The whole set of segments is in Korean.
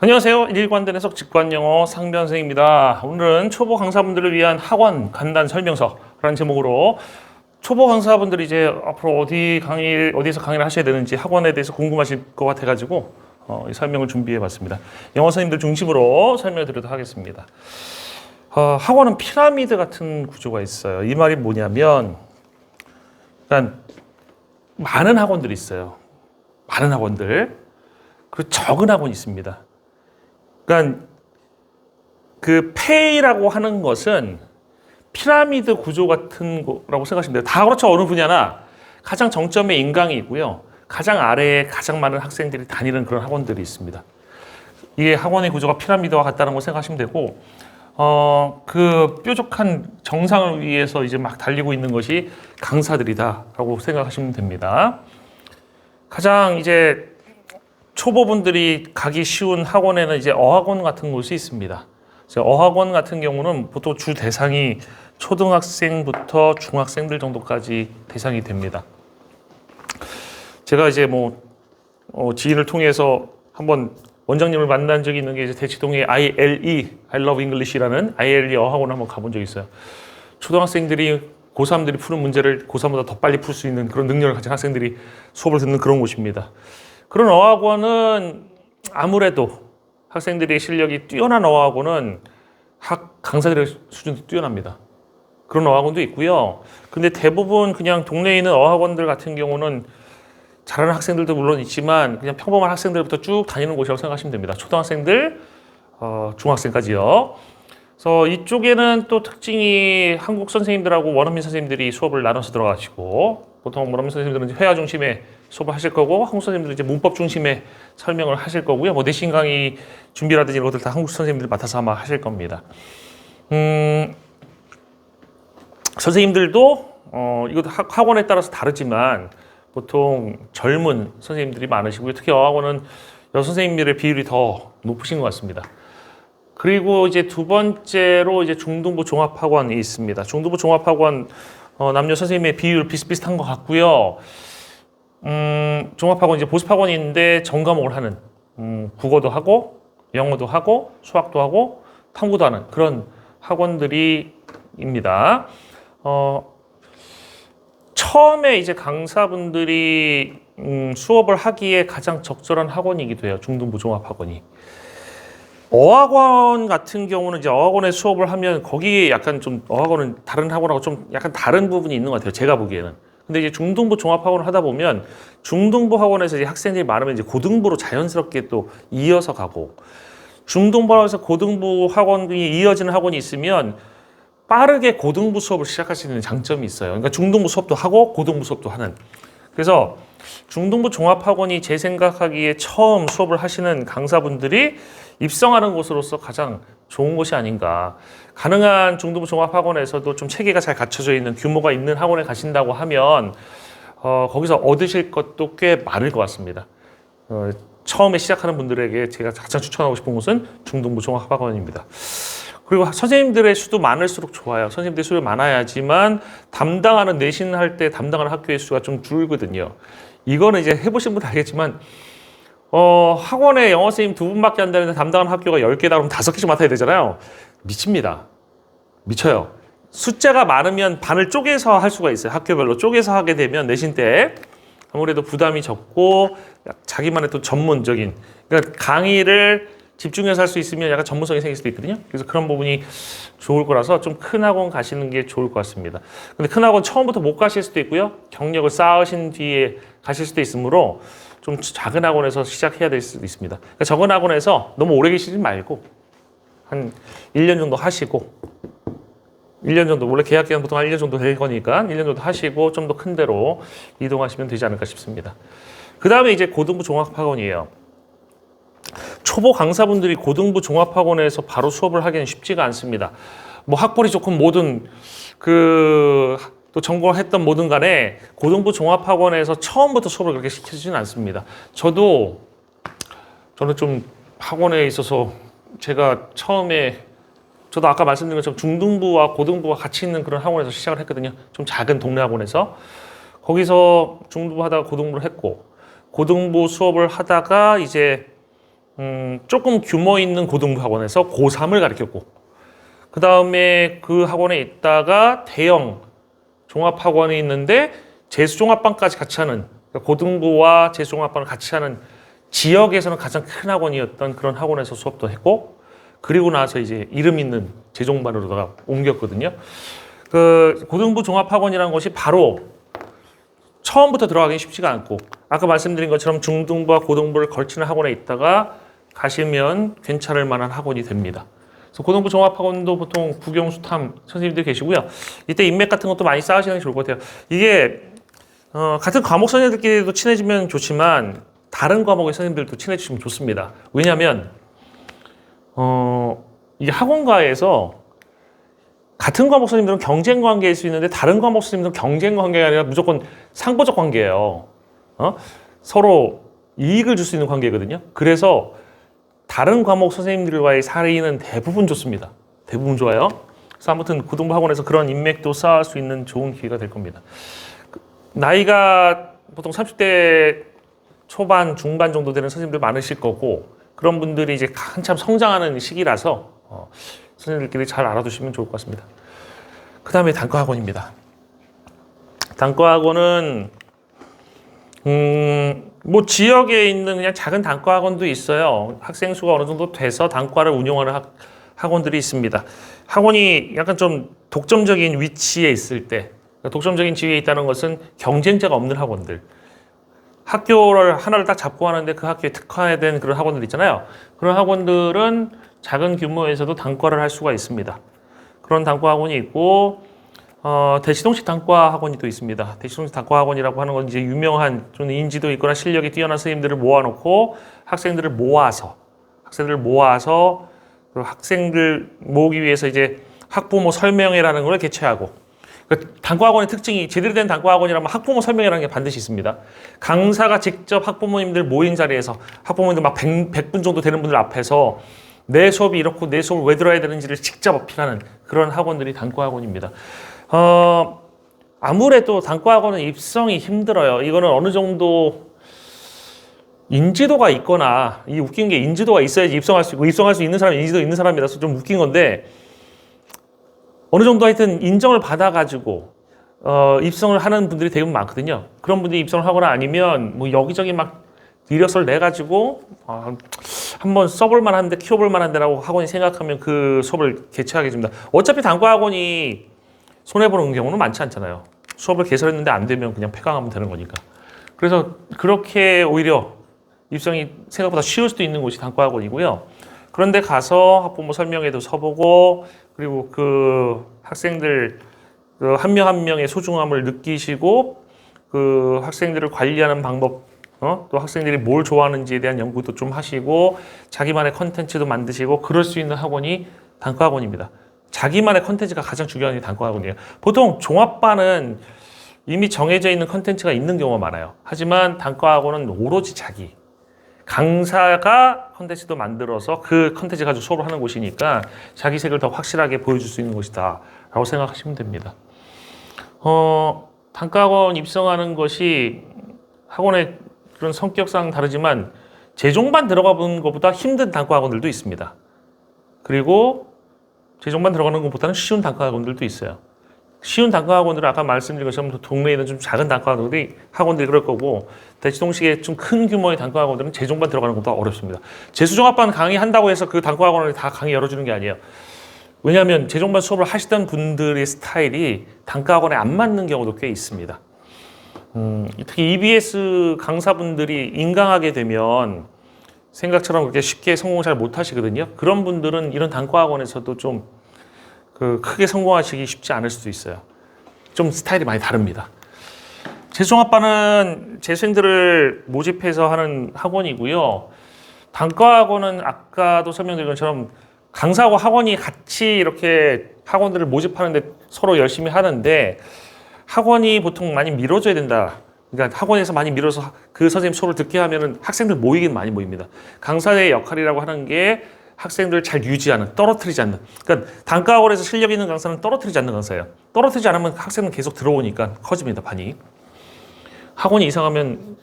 안녕하세요. 일관된 해석 직관영어 상변생입니다. 오늘은 초보 강사분들을 위한 학원 간단 설명서라는 제목으로 초보 강사분들이 이제 앞으로 어디 강의 어디에서 강의를 하셔야 되는지 학원에 대해서 궁금하실 것 같아가지고 어, 이 설명을 준비해 봤습니다. 영어 선생님들 중심으로 설명을 드리도록 하겠습니다. 어, 학원은 피라미드 같은 구조가 있어요. 이 말이 뭐냐면, 그러니까 많은 학원들이 있어요. 많은 학원들. 그리고 적은 학원이 있습니다. 그러니까 그 페이라고 하는 것은 피라미드 구조 같은 거라고 생각하시면 돼요. 다 그렇죠. 어느 분야나 가장 정점에 인강이 있고요. 가장 아래에 가장 많은 학생들이 다니는 그런 학원들이 있습니다. 이게 학원의 구조가 피라미드와 같다는 걸 생각하시면 되고, 어, 그 뾰족한 정상을 위해서 이제 막 달리고 있는 것이 강사들이다라고 생각하시면 됩니다. 가장 이제 초보분들이 가기 쉬운 학원에는 이제 어학원 같은 곳이 있습니다. 어학원 같은 경우는 보통 주 대상이 초등학생부터 중학생들 정도까지 대상이 됩니다. 제가 이제 뭐 어, 지인을 통해서 한번 원장님을 만난 적이 있는 게 이제 대치동의 ILE, I Love English라는 ILE 어학원 한번 가본 적이 있어요. 초등학생들이 고3들이 푸는 문제를 고3보다 더 빨리 풀 수 있는 그런 능력을 가진 학생들이 수업을 듣는 그런 곳입니다. 그런 어학원은 아무래도 학생들의 실력이 뛰어난 어학원은 학 강사들의 수준도 뛰어납니다. 그런 어학원도 있고요. 근데 대부분 그냥 동네에 있는 어학원들 같은 경우는 잘하는 학생들도 물론 있지만 그냥 평범한 학생들부터 쭉 다니는 곳이라고 생각하시면 됩니다. 초등학생들, 어, 중학생까지요. 그래서 이쪽에는 또 특징이 한국 선생님들하고 원어민 선생님들이 수업을 나눠서 들어가시고 보통 원어민 선생님들은 회화 중심의 수업을 하실 거고 한국 선생님들은 이제 문법 중심의 설명을 하실 거고요. 뭐 내신 강의 준비라든지 이런 것들 다 한국 선생님들 맡아서 아마 하실 겁니다. 음, 선생님들도 어, 이것도 학- 학원에 따라서 다르지만 보통 젊은 선생님들이 많으시고요. 특히 어학원은 여 선생님들의 비율이 더 높으신 것 같습니다. 그리고 이제 두 번째로 이제 중등부 종합학원이 있습니다. 중등부 종합학원 어, 남녀 선생님의 비율 비슷비슷한 것 같고요. 음, 종합학원 이제 보습학원이 있는데 전과목을 하는 음, 국어도 하고 영어도 하고 수학도 하고 탐구도 하는 그런 학원들이입니다. 어, 처음에 이제 강사분들이 음, 수업을 하기에 가장 적절한 학원이기도 해요. 중등부 종합학원이. 어학원 같은 경우는 이제 어학원에 수업을 하면 거기에 약간 좀 어학원은 다른 학원하고 좀 약간 다른 부분이 있는 것 같아요. 제가 보기에는. 근데 이제 중등부 종합학원을 하다 보면 중등부 학원에서 이제 학생들이 많으면 이제 고등부로 자연스럽게 또 이어서 가고 중등부 학원에서 고등부 학원이 이어지는 학원이 있으면 빠르게 고등부 수업을 시작할 수 있는 장점이 있어요. 그러니까 중등부 수업도 하고 고등부 수업도 하는. 그래서 중등부 종합학원이 제 생각하기에 처음 수업을 하시는 강사분들이 입성하는 곳으로서 가장 좋은 곳이 아닌가. 가능한 중등부 종합학원에서도 좀 체계가 잘 갖춰져 있는 규모가 있는 학원에 가신다고 하면 어, 거기서 얻으실 것도 꽤 많을 것 같습니다. 어, 처음에 시작하는 분들에게 제가 가장 추천하고 싶은 곳은 중등부 종합학원입니다. 그리고 선생님들의 수도 많을수록 좋아요. 선생님들의 수가 많아야지만 담당하는 내신할 때 담당하는 학교의 수가 좀 줄거든요. 이거는 이제 해보신 분들 알겠지만 어, 학원에 영어 선생님 두 분밖에 안 되는데 담당하는 학교가 10개다 그러면 다섯 개씩 맡아야 되잖아요. 미칩니다. 미쳐요. 숫자가 많으면 반을 쪼개서 할 수가 있어요. 학교별로 쪼개서 하게 되면 내신 때 아무래도 부담이 적고 자기만의 또 전문적인 그러니까 강의를 집중해서 할 수 있으면 약간 전문성이 생길 수도 있거든요. 그래서 그런 부분이 좋을 거라서 좀 큰 학원 가시는 게 좋을 것 같습니다. 근데 큰 학원 처음부터 못 가실 수도 있고요. 경력을 쌓으신 뒤에 가실 수도 있으므로 좀 작은 학원에서 시작해야 될 수도 있습니다. 그러니까 적은 학원에서 너무 오래 계시지 말고 한 1년 정도 하시고 1년 정도 원래 계약 기간 보통 한 1년 정도 될 거니까 1년 정도 하시고 좀 더 큰 데로 이동하시면 되지 않을까 싶습니다. 그 다음에 이제 고등부 종합학원이에요. 초보 강사분들이 고등부 종합학원에서 바로 수업을 하기는 쉽지가 않습니다. 뭐 학벌이 좋건 뭐든 그 또 전공했던 뭐든 간에 고등부 종합학원에서 처음부터 수업을 그렇게 시켜주지는 않습니다. 저도 저는 좀 학원에 있어서 제가 처음에 저도 아까 말씀드린 것처럼 중등부와 고등부가 같이 있는 그런 학원에서 시작을 했거든요. 좀 작은 동네 학원에서 거기서 중등부 하다가 고등부를 했고 고등부 수업을 하다가 이제 음, 조금 규모 있는 고등부 학원에서 고3을 가르쳤고 그 다음에 그 학원에 있다가 대형 종합 학원이 있는데 재수 종합반까지 같이 하는 그러니까 고등부와 재수 종합반을 같이 하는 지역에서는 가장 큰 학원이었던 그런 학원에서 수업도 했고 그리고 나서 이제 이름 있는 재종반으로다가 옮겼거든요. 그 고등부 종합학원이라는 것이 바로 처음부터 들어가기 쉽지가 않고 아까 말씀드린 것처럼 중등부와 고등부를 걸치는 학원에 있다가 가시면 괜찮을 만한 학원이 됩니다. 그래서 고등부 종합학원도 보통 국영수탐 선생님들 계시고요. 이때 인맥 같은 것도 많이 쌓으시는 게 좋을 것 같아요. 이게 어, 같은 과목 선생님들끼리도 친해지면 좋지만 다른 과목의 선생님들도 친해지시면 좋습니다. 왜냐하면 어, 이 학원가에서 같은 과목 선생님들은 경쟁 관계일 수 있는데 다른 과목 선생님들은 경쟁 관계가 아니라 무조건 상보적 관계예요. 어? 서로 이익을 줄 수 있는 관계거든요. 그래서 다른 과목 선생님들과의 사이는 대부분 좋습니다. 대부분 좋아요. 그래서 아무튼 고등부 학원에서 그런 인맥도 쌓을 수 있는 좋은 기회가 될 겁니다. 그, 나이가 보통 30대 초반, 중반 정도 되는 선생님들 많으실 거고 그런 분들이 이제 한참 성장하는 시기라서 어, 선생님들끼리 잘 알아두시면 좋을 것 같습니다. 그 다음에 단과 학원입니다. 단과 학원은 음, 뭐 지역에 있는 그냥 작은 단과 학원도 있어요. 학생 수가 어느 정도 돼서 단과를 운영하는 학, 학원들이 있습니다. 학원이 약간 좀 독점적인 위치에 있을 때, 그러니까 독점적인 지위에 있다는 것은 경쟁자가 없는 학원들. 학교를 하나를 딱 잡고 하는데 그 학교에 특화된 그런 학원들 있잖아요. 그런 학원들은 작은 규모에서도 단과를 할 수가 있습니다. 그런 단과 학원이 있고 어, 대치동식 단과 학원이 또 있습니다. 대치동식 단과 학원이라고 하는 건 이제 유명한 좀 인지도 있거나 실력이 뛰어난 선생님들을 모아놓고 학생들을 모아서 학생들을 모아서 그 학생들 모으기 위해서 이제 학부모 설명회라는 걸 개최하고 그 단과학원의 특징이 제대로 된 단과학원이라면 학부모 설명회라는 게 반드시 있습니다. 강사가 직접 학부모님들 모인 자리에서 학부모님들 막 100, 100분 정도 되는 분들 앞에서 내 수업이 이렇고 내 수업을 왜 들어야 되는지를 직접 어필하는 그런 학원들이 단과학원입니다. 어, 아무래도 단과학원은 입성이 힘들어요. 이거는 어느 정도 인지도가 있거나 이 웃긴 게 인지도가 있어야지 입성할 수 있고 입성할 수 있는 사람이 인지도 있는 사람이라서 좀 웃긴 건데 어느 정도 하여튼 인정을 받아가지고 어, 입성을 하는 분들이 대부분 많거든요. 그런 분들이 입성을 하거나 아니면 뭐 여기저기 막 이력서를 내 가지고 아, 한번 써볼 만한데 키워볼 만한데라고 학원이 생각하면 그 수업을 개최하게 됩니다. 어차피 단과 학원이 손해 보는 경우는 많지 않잖아요. 수업을 개설했는데 안 되면 그냥 폐강하면 되는 거니까. 그래서 그렇게 오히려 입성이 생각보다 쉬울 수도 있는 곳이 단과 학원이고요. 그런데 가서 학부모 설명회도 서보고 그리고 그 학생들 그 한 명 한 명의 소중함을 느끼시고 그 학생들을 관리하는 방법 어? 또 학생들이 뭘 좋아하는지에 대한 연구도 좀 하시고 자기만의 컨텐츠도 만드시고 그럴 수 있는 학원이 단과 학원입니다. 자기만의 컨텐츠가 가장 중요한 게 단과 학원이에요. 보통 종합반은 이미 정해져 있는 컨텐츠가 있는 경우가 많아요. 하지만 단과 학원은 오로지 자기 강사가 컨텐츠도 만들어서 그 컨텐츠 가지고 수업을 하는 곳이니까 자기 색을 더 확실하게 보여줄 수 있는 곳이다 라고 생각하시면 됩니다. 어, 단과학원 입성하는 것이 학원의 그런 성격상 다르지만 재종반 들어가 보는 것보다 힘든 단과학원들도 있습니다. 그리고 재종반 들어가는 것보다는 쉬운 단과학원들도 있어요. 쉬운 단과학원들은 아까 말씀드린 것처럼 동네에 있는 좀 작은 단과학원들이 학원들이 그럴 거고 대치동식의 좀 큰 규모의 단과학원들은 재종반 들어가는 것보다 어렵습니다. 재수종합반 강의한다고 해서 그 단과학원을 다 강의 열어주는 게 아니에요. 왜냐하면 재종반 수업을 하시던 분들의 스타일이 단과학원에 안 맞는 경우도 꽤 있습니다. 음, 특히 EBS 강사분들이 인강하게 되면 생각처럼 그렇게 쉽게 성공 잘 못하시거든요. 그런 분들은 이런 단과학원에서도 좀 그 크게 성공하시기 쉽지 않을 수도 있어요. 좀 스타일이 많이 다릅니다. 재수종합반은 재수생들을 모집해서 하는 학원이고요. 단과학원은 아까도 설명드린 것처럼 강사하고 학원이 같이 이렇게 학원들을 모집하는데 서로 열심히 하는데 학원이 보통 많이 밀어줘야 된다. 그러니까 학원에서 많이 밀어서 그 선생님 수업을 듣게 하면은 학생들 모이긴 많이 모입니다. 강사의 역할이라고 하는 게 학생들을 잘 유지하는, 떨어뜨리지 않는. 그러니까 단과 학원에서 실력 있는 강사는 떨어뜨리지 않는 강사예요. 떨어뜨리지 않으면 학생은 계속 들어오니까 커집니다, 반이. 학원이 이상하면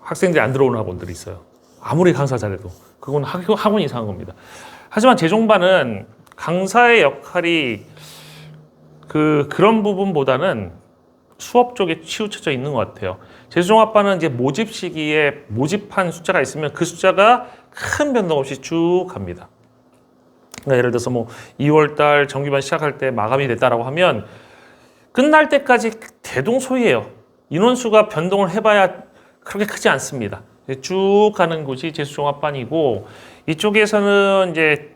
학생들이 안 들어오는 학원들이 있어요. 아무리 강사 잘해도 그건 학- 학원 이상한 겁니다. 하지만 재종반은 강사의 역할이 그 그런 부분보다는 수업 쪽에 치우쳐져 있는 것 같아요. 재수종합반은 이제 모집 시기에 모집한 숫자가 있으면 그 숫자가 큰 변동 없이 쭉 갑니다. 그러니까 예를 들어서 뭐 2월달 정규반 시작할 때 마감이 됐다라고 하면 끝날 때까지 대동소이해요. 인원수가 변동을 해봐야 그렇게 크지 않습니다. 쭉 가는 곳이 재수종합반이고 이쪽에서는 이제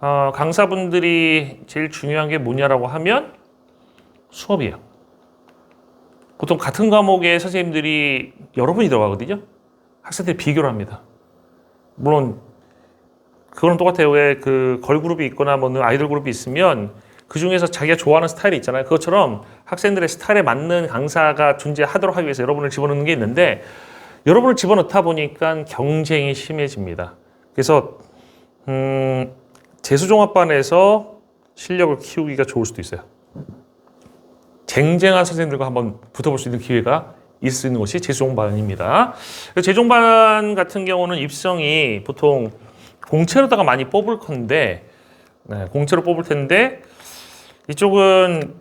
어, 강사분들이 제일 중요한 게 뭐냐라고 하면 수업이에요. 보통 같은 과목의 선생님들이 여러 분이 들어가거든요. 학생들이 비교를 합니다. 물론 그거는 똑같아요. 왜 그 걸그룹이 있거나 뭐 아이돌 그룹이 있으면 그 중에서 자기가 좋아하는 스타일이 있잖아요. 그것처럼 학생들의 스타일에 맞는 강사가 존재하도록 하기 위해서 여러분을 집어넣는 게 있는데 여러분을 집어넣다 보니까 경쟁이 심해집니다. 그래서 음, 재수종합반에서 실력을 키우기가 좋을 수도 있어요. 쟁쟁한 선생님들과 한번 붙어볼 수 있는 기회가 있을 수 있는 것이 재수종반입니다. 재종반 같은 경우는 입성이 보통 공채로다가 많이 뽑을 건데 네, 공채로 뽑을 텐데 이쪽은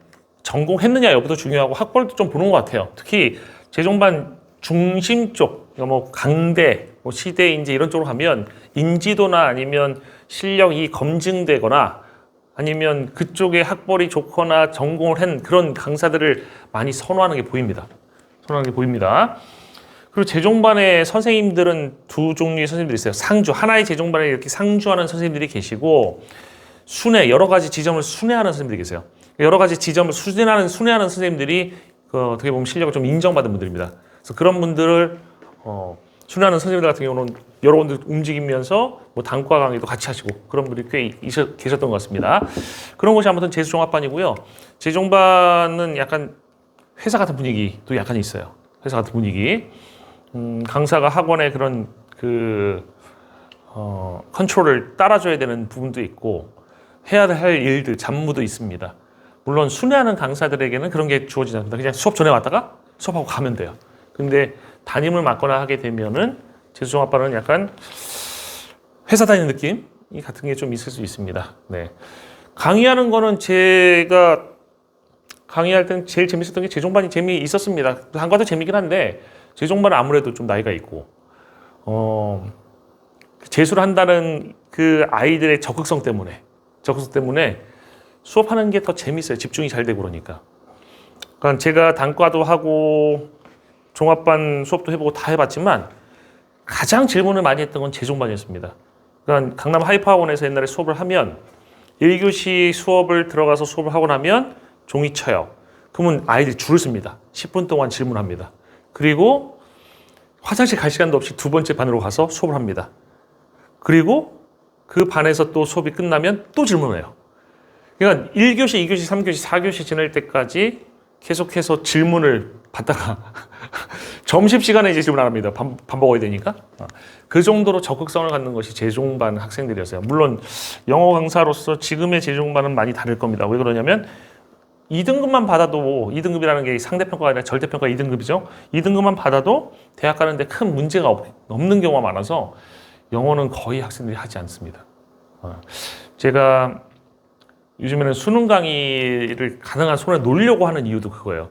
전공했느냐 여부도 중요하고 학벌도 좀 보는 것 같아요. 특히 재종반 중심 쪽, 그러니까 뭐 강대, 뭐 시대 인재 이런 쪽으로 가면 인지도나 아니면 실력이 검증되거나 아니면 그쪽에 학벌이 좋거나 전공을 한 그런 강사들을 많이 선호하는 게 보입니다. 선호하는 게 보입니다. 그리고 재종반의 선생님들은 두 종류의 선생님들이 있어요. 상주 하나의 재종반에 이렇게 상주하는 선생님들이 계시고 순회 여러 가지 지점을 순회하는 선생님들이 계세요. 여러 가지 지점을 순회하는 순회하는 선생님들이 그 어떻게 보면 실력을 좀 인정받은 분들입니다. 그래서 그런 분들을 어, 순회하는 선생님들 같은 경우는 여러 분들 움직이면서 뭐 단과 강의도 같이 하시고 그런 분들이 꽤 있- 계셨던 것 같습니다. 그런 곳이 아무튼 재수종합반이고요. 재종반은 약간 회사 같은 분위기도 약간 있어요. 회사 같은 분위기. 음, 강사가 학원의 그런 그 어, 컨트롤을 따라줘야 되는 부분도 있고 해야 할 일들 잡무도 있습니다. 물론 순회하는 강사들에게는 그런 게 주어지지 않습니다. 그냥 수업 전에 왔다가 수업하고 가면 돼요. 근데 담임을 맡거나 하게 되면은 재수종합반은 약간 회사 다니는 느낌 이 같은 게 좀 있을 수 있습니다. 네. 강의하는 거는 제가 강의할 때는 제일 재밌었던 게 재종반이 재미 있었습니다. 한과도 재미긴 한데 재종반은 아무래도 좀 나이가 있고 어 재수를 한다는 그 아이들의 적극성 때문에 적극성 때문에 수업하는 게 더 재밌어요. 집중이 잘 되고 그러니까. 그러니까 제가 단과도 하고 종합반 수업도 해보고 다 해봤지만 가장 질문을 많이 했던 건 재종반이었습니다. 그러니까 강남 하이퍼학원에서 옛날에 수업을 하면 1교시 수업을 들어가서 수업을 하고 나면 종이 쳐요. 그러면 아이들이 줄을 씁니다. 10분 동안 질문합니다. 그리고 화장실 갈 시간도 없이 두 번째 반으로 가서 수업을 합니다. 그리고 그 반에서 또 수업이 끝나면 또 질문해요. 그러니까 1교시, 2교시, 3교시, 4교시 지낼 때까지 계속해서 질문을 받다가 점심시간에 이제 질문 안 합니다. 밥, 밥 먹어야 되니까. 어. 그 정도로 적극성을 갖는 것이 재종반 학생들이었어요. 물론 영어 강사로서 지금의 재종반은 많이 다를 겁니다. 왜 그러냐면 2등급만 받아도 2등급이라는 게 상대평가가 아니라 절대평가 2등급이죠. 2등급만 받아도 대학 가는데 큰 문제가 없, 없는 경우가 많아서 영어는 거의 학생들이 하지 않습니다. 어. 제가 요즘에는 수능 강의를 가능한 손에 놓으려고 하는 이유도 그거예요.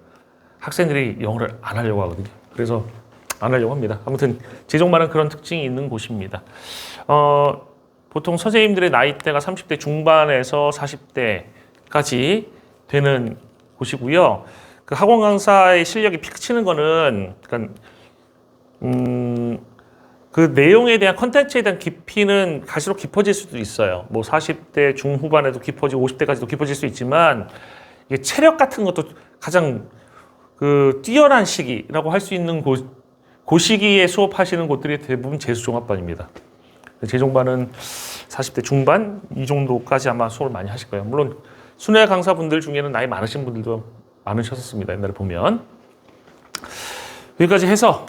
학생들이 영어를 안 하려고 하거든요. 그래서 안 하려고 합니다. 아무튼 재종반은 그런 특징이 있는 곳입니다. 어, 보통 선생님들의 나이대가 30대 중반에서 40대까지 되는 곳이고요. 그 학원 강사의 실력이 픽 치는 거는 그러니까 음, 그 내용에 대한 컨텐츠에 대한 깊이는 갈수록 깊어질 수도 있어요. 뭐 40대 중후반에도 깊어지고 50대까지도 깊어질 수 있지만 이게 체력 같은 것도 가장 그 뛰어난 시기라고 할 수 있는 곳, 그 시기에 수업하시는 곳들이 대부분 재수종합반입니다. 재종반은 40대 중반 이 정도까지 아마 수업을 많이 하실 거예요. 물론 순회 강사분들 중에는 나이 많으신 분들도 많으셨습니다. 옛날에 보면 여기까지 해서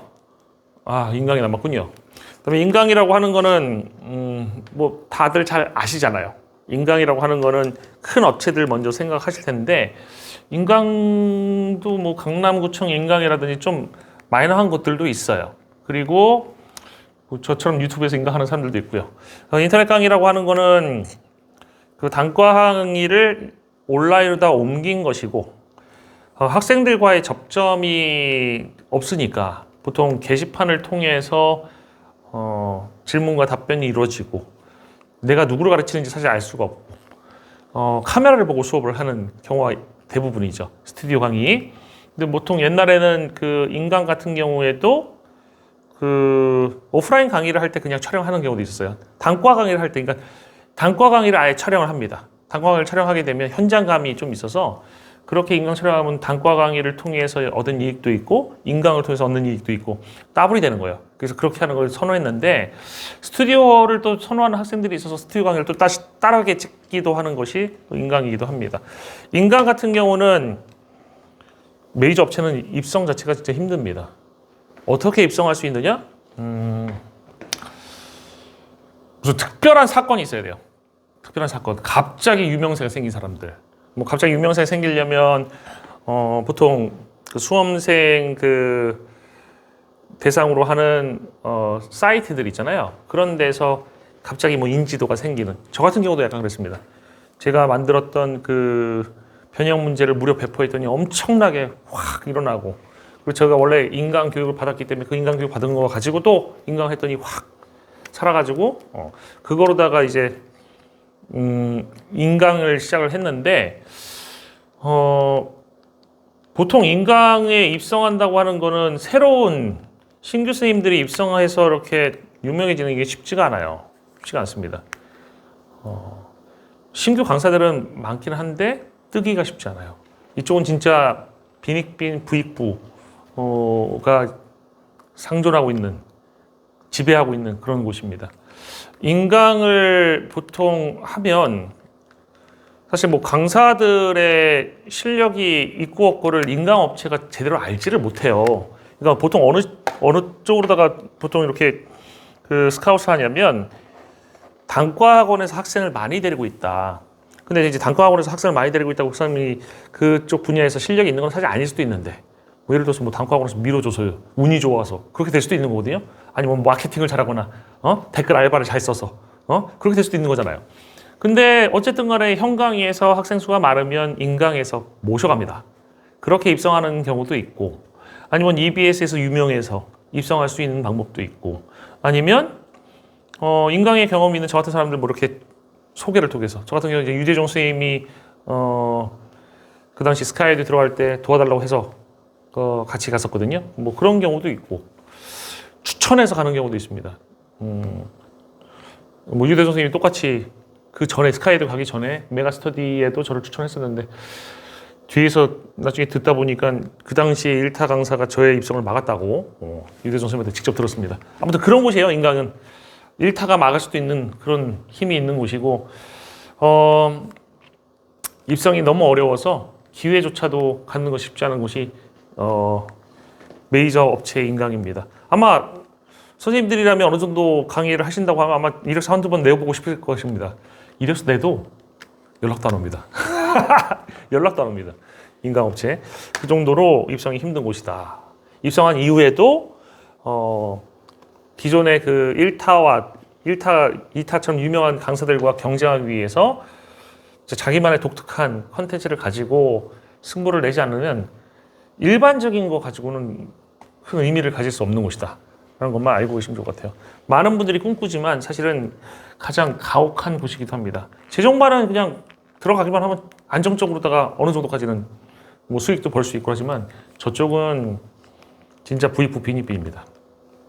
아 인강이 남았군요. 그다음에 인강이라고 하는 거는 음, 뭐 다들 잘 아시잖아요. 인강이라고 하는 거는 큰 업체들 먼저 생각하실 텐데 인강도 뭐 강남구청 인강이라든지 좀 마이너한 것들도 있어요. 그리고 뭐 저처럼 유튜브에서 인강하는 사람들도 있고요. 어, 인터넷 강의라고 하는 거는 그 단과 강의를 온라인으로 옮긴 것이고 어, 학생들과의 접점이 없으니까 보통 게시판을 통해서 어, 질문과 답변이 이루어지고 내가 누구를 가르치는지 사실 알 수가 없고 어, 카메라를 보고 수업을 하는 경우가 대부분이죠. 스튜디오 강의. 근데 보통 옛날에는 그 인강 같은 경우에도 그 오프라인 강의를 할 때 그냥 촬영하는 경우도 있었어요. 단과 강의를 할 때, 그러니까 단과 강의를 아예 촬영을 합니다. 단과 강의를 촬영하게 되면 현장감이 좀 있어서 그렇게 인강 촬영하면 단과 강의를 통해서 얻은 이익도 있고 인강을 통해서 얻는 이익도 있고 더블이 되는 거예요. 그래서 그렇게 하는 걸 선호했는데 스튜디오를 또 선호하는 학생들이 있어서 스튜디오 강의를 또 다시 따르게 찍기도 하는 것이 또 인강이기도 합니다. 인강 같은 경우는 메이저 업체는 입성 자체가 진짜 힘듭니다. 어떻게 입성할 수 있느냐? 음, 무슨 특별한 사건이 있어야 돼요. 특별한 사건. 갑자기 유명세가 생긴 사람들. 뭐 갑자기 유명세가 생기려면 어, 보통 그 수험생 그 대상으로 하는 어, 사이트들 있잖아요. 그런 데서 갑자기 뭐 인지도가 생기는. 저 같은 경우도 약간 그랬습니다. 제가 만들었던 그 변형 문제를 무료 배포했더니 엄청나게 확 일어나고 그리고 제가 원래 인강 교육을 받았기 때문에 그 인강 교육 받은 거 가지고 또 인강 했더니 확 살아가지고 어, 그거로다가 이제 음, 인강을 시작을 했는데 어, 보통 인강에 입성한다고 하는 거는 새로운 신규 선생님들이 입성해서 이렇게 유명해지는 게 쉽지가 않아요. 쉽지가 않습니다. 어, 신규 강사들은 많긴 한데 뜨기가 쉽지 않아요. 이쪽은 진짜 빈익빈 부익부가 상존하고 있는 지배하고 있는 그런 곳입니다. 인강을 보통 하면 사실 뭐 강사들의 실력이 있고 없고를 인강 업체가 제대로 알지를 못해요. 그러니까 보통 어느 어느 쪽으로다가 보통 이렇게 그 스카우트 하냐면 단과 학원에서 학생을 많이 데리고 있다. 근데 이제 단과 학원에서 학생을 많이 데리고 있다고 그 사람이 그쪽 분야에서 실력이 있는 건 사실 아닐 수도 있는데 뭐 예를 들어서 뭐 단과 학원에서 밀어줘서 운이 좋아서 그렇게 될 수도 있는 거거든요. 아니면 뭐 마케팅을 잘하거나 어? 댓글 알바를 잘 써서 어? 그렇게 될 수도 있는 거잖아요. 근데 어쨌든 간에 현강의에서 학생 수가 많으면 인강에서 모셔갑니다. 그렇게 입성하는 경우도 있고 아니면 EBS에서 유명해서 입성할 수 있는 방법도 있고 아니면 어, 인강의 경험이 있는 저 같은 사람들 뭐 이렇게 소개를 통해서 저 같은 경우 이제 유재종 선생님이 어, 그 당시 스카이드 들어갈 때 도와달라고 해서 어, 같이 갔었거든요. 뭐 그런 경우도 있고 추천해서 가는 경우도 있습니다. 음, 뭐 유대종 선생님이 똑같이 그 전에 스카이드 가기 전에 메가스터디에도 저를 추천했었는데 뒤에서 나중에 듣다 보니까 그 당시에 일타 강사가 저의 입성을 막았다고 어, 유대종 선생님한테 직접 들었습니다. 아무튼 그런 곳이에요. 인강은 일타가 막을 수도 있는 그런 힘이 있는 곳이고 어, 입성이 너무 어려워서 기회조차도 갖는 것이 쉽지 않은 곳이 어, 메이저 업체 인강입니다. 아마 선생님들이라면 어느 정도 강의를 하신다고 하면 아마 이력서 한두 번 내어보고 싶을 것입니다. 이력서 내도 연락도 안 옵니다. 연락도 안 옵니다. 인강업체. 그 정도로 입성이 힘든 곳이다. 입성한 이후에도 어, 기존의 그 1타와 1타, 2타처럼 유명한 강사들과 경쟁하기 위해서 자기만의 독특한 컨텐츠를 가지고 승부를 내지 않으면 일반적인 거 가지고는 큰 의미를 가질 수 없는 곳이다. 라는 것만 알고 계시면 좋을 것 같아요. 많은 분들이 꿈꾸지만 사실은 가장 가혹한 곳이기도 합니다. 재종반은 그냥 들어가기만 하면 안정적으로다가 어느 정도까지는 뭐 수익도 벌 수 있고 하지만 저쪽은 진짜 부익부 빈익빈입니다.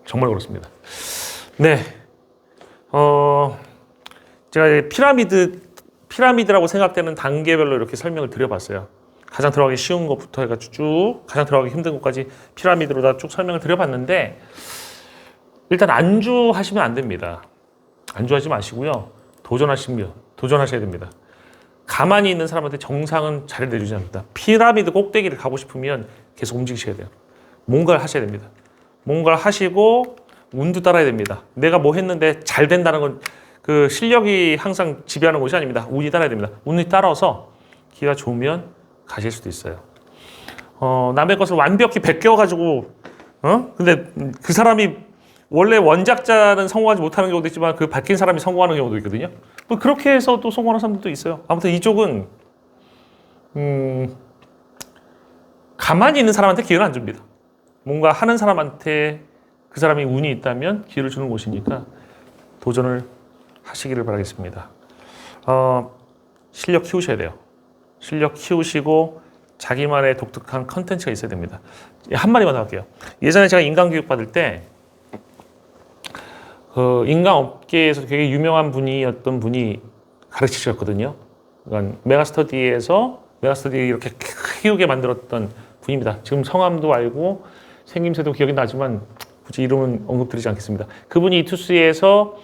정말 그렇습니다. 네. 어, 제가 이제 피라미드, 피라미드라고 생각되는 단계별로 이렇게 설명을 드려봤어요. 가장 들어가기 쉬운 것부터 해가지고 쭉 가장 들어가기 힘든 것까지 피라미드로 다 쭉 설명을 드려봤는데 일단 안주하시면 안 됩니다. 안주하지 마시고요. 도전하시면 도전하셔야 됩니다. 가만히 있는 사람한테 정상은 잘 내주지 않습니다. 피라미드 꼭대기를 가고 싶으면 계속 움직이셔야 돼요. 뭔가를 하셔야 됩니다. 뭔가를 하시고 운도 따라야 됩니다. 내가 뭐 했는데 잘 된다는 건 그 실력이 항상 지배하는 것이 아닙니다. 운이 따라야 됩니다. 운이 따라서 기가 좋으면 가실 수도 있어요. 어, 남의 것을 완벽히 베껴가지고, 어? 근데 그 사람이 원래 원작자는 성공하지 못하는 경우도 있지만 그 밝힌 사람이 성공하는 경우도 있거든요. 뭐 그렇게 해서 또 성공하는 사람들도 있어요. 아무튼 이쪽은 음, 가만히 있는 사람한테 기회는 안 줍니다. 뭔가 하는 사람한테 그 사람이 운이 있다면 기회를 주는 곳이니까 도전을 하시기를 바라겠습니다. 어, 실력 키우셔야 돼요. 실력 키우시고 자기만의 독특한 컨텐츠가 있어야 됩니다. 예, 한 마디만 더 할게요. 예전에 제가 인간 교육 받을 때, 그 인간 업계에서 되게 유명한 분이었던 분이 가르치셨거든요. 그러니까 메가스터디에서 메가스터디 이렇게 키우게 만들었던 분입니다. 지금 성함도 알고 생김새도 기억이 나지만 굳이 이름은 언급드리지 않겠습니다. 그분이 이투스에서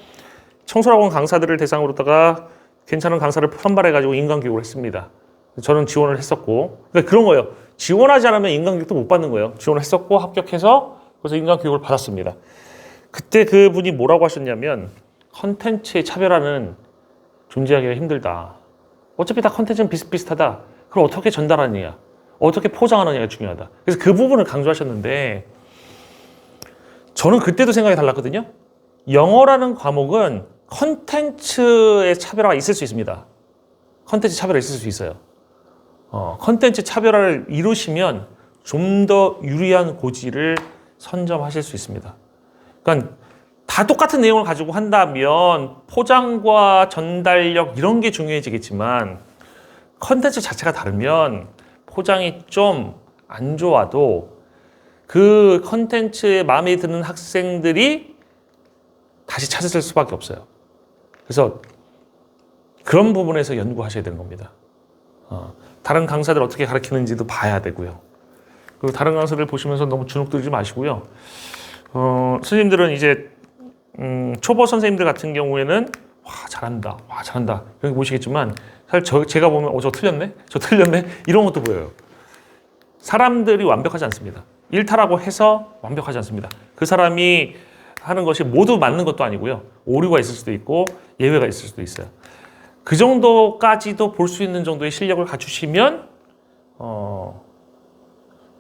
청소학원 강사들을 대상으로다가 괜찮은 강사를 선발해가지고 인간 교육을 했습니다. 저는 지원을 했었고, 그러니까 그런 거예요. 지원하지 않으면 인간 교육도 못 받는 거예요. 지원을 했었고 합격해서 그래서 인간 교육을 받았습니다. 그때 그분이 뭐라고 하셨냐면 컨텐츠의 차별화는 존재하기가 힘들다. 어차피 다 컨텐츠는 비슷비슷하다. 그럼 어떻게 전달하느냐, 어떻게 포장하느냐가 중요하다. 그래서 그 부분을 강조하셨는데 저는 그때도 생각이 달랐거든요. 영어라는 과목은 컨텐츠의 차별화가 있을 수 있습니다. 컨텐츠 차별화 있을 수 있어요. 어, 컨텐츠 차별화를 이루시면 좀 더 유리한 고지를 선점하실 수 있습니다. 그러니까 다 똑같은 내용을 가지고 한다면 포장과 전달력 이런 게 중요해지겠지만 컨텐츠 자체가 다르면 포장이 좀 안 좋아도 그 컨텐츠에 마음에 드는 학생들이 다시 찾을 수밖에 없어요. 그래서 그런 부분에서 연구하셔야 되는 겁니다. 어, 다른 강사들 어떻게 가르치는지도 봐야 되고요. 그리고 다른 강사들 보시면서 너무 주눅 들지 마시고요. 어, 선생님들은 이제 음, 초보 선생님들 같은 경우에는 와 잘한다, 와 잘한다 이렇게 보시겠지만 사실 저, 제가 보면 어 저 틀렸네, 저 틀렸네 이런 것도 보여요. 사람들이 완벽하지 않습니다. 일타라고 해서 완벽하지 않습니다. 그 사람이 하는 것이 모두 맞는 것도 아니고요. 오류가 있을 수도 있고 예외가 있을 수도 있어요. 그 정도까지도 볼 수 있는 정도의 실력을 갖추시면 어,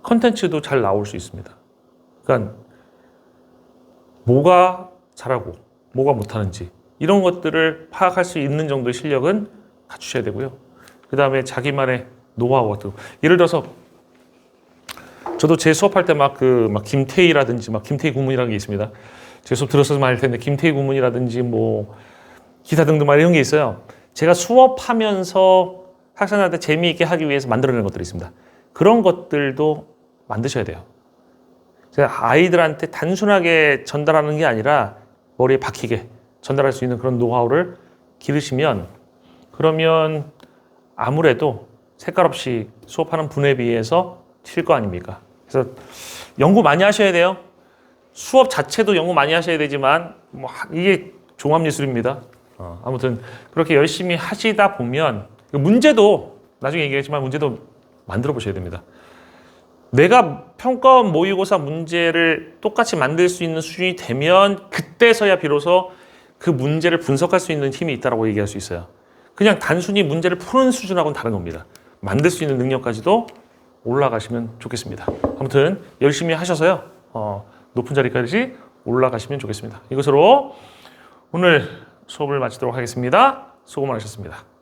컨텐츠도 잘 나올 수 있습니다. 그러니까 뭐가 잘하고 뭐가 못하는지 이런 것들을 파악할 수 있는 정도의 실력은 갖추셔야 되고요. 그 다음에 자기만의 노하우 같은 거. 예를 들어서 저도 제 수업할 때 막 그 막 김태희라든지 막 김태희 구문이라는 게 있습니다. 제 수업 들었어서 말할 텐데 김태희 구문이라든지 뭐 기타 등등 막 이런 게 있어요. 제가 수업하면서 학생들한테 재미있게 하기 위해서 만들어낸 것들이 있습니다. 그런 것들도 만드셔야 돼요. 제가 아이들한테 단순하게 전달하는 게 아니라 머리에 박히게 전달할 수 있는 그런 노하우를 기르시면 그러면 아무래도 색깔 없이 수업하는 분에 비해서 튈 거 아닙니까? 그래서 연구 많이 하셔야 돼요. 수업 자체도 연구 많이 하셔야 되지만 뭐 이게 종합 예술입니다. 어, 아무튼 그렇게 열심히 하시다 보면 그 문제도 나중에 얘기하지만 문제도 만들어 보셔야 됩니다. 내가 평가원 모의고사 문제를 똑같이 만들 수 있는 수준이 되면 그때서야 비로소 그 문제를 분석할 수 있는 힘이 있다고 얘기할 수 있어요. 그냥 단순히 문제를 푸는 수준하고는 다른 겁니다. 만들 수 있는 능력까지도 올라가시면 좋겠습니다. 아무튼 열심히 하셔서요. 어, 높은 자리까지 올라가시면 좋겠습니다. 이것으로 오늘 수업을 마치도록 하겠습니다. 수고 많으셨습니다.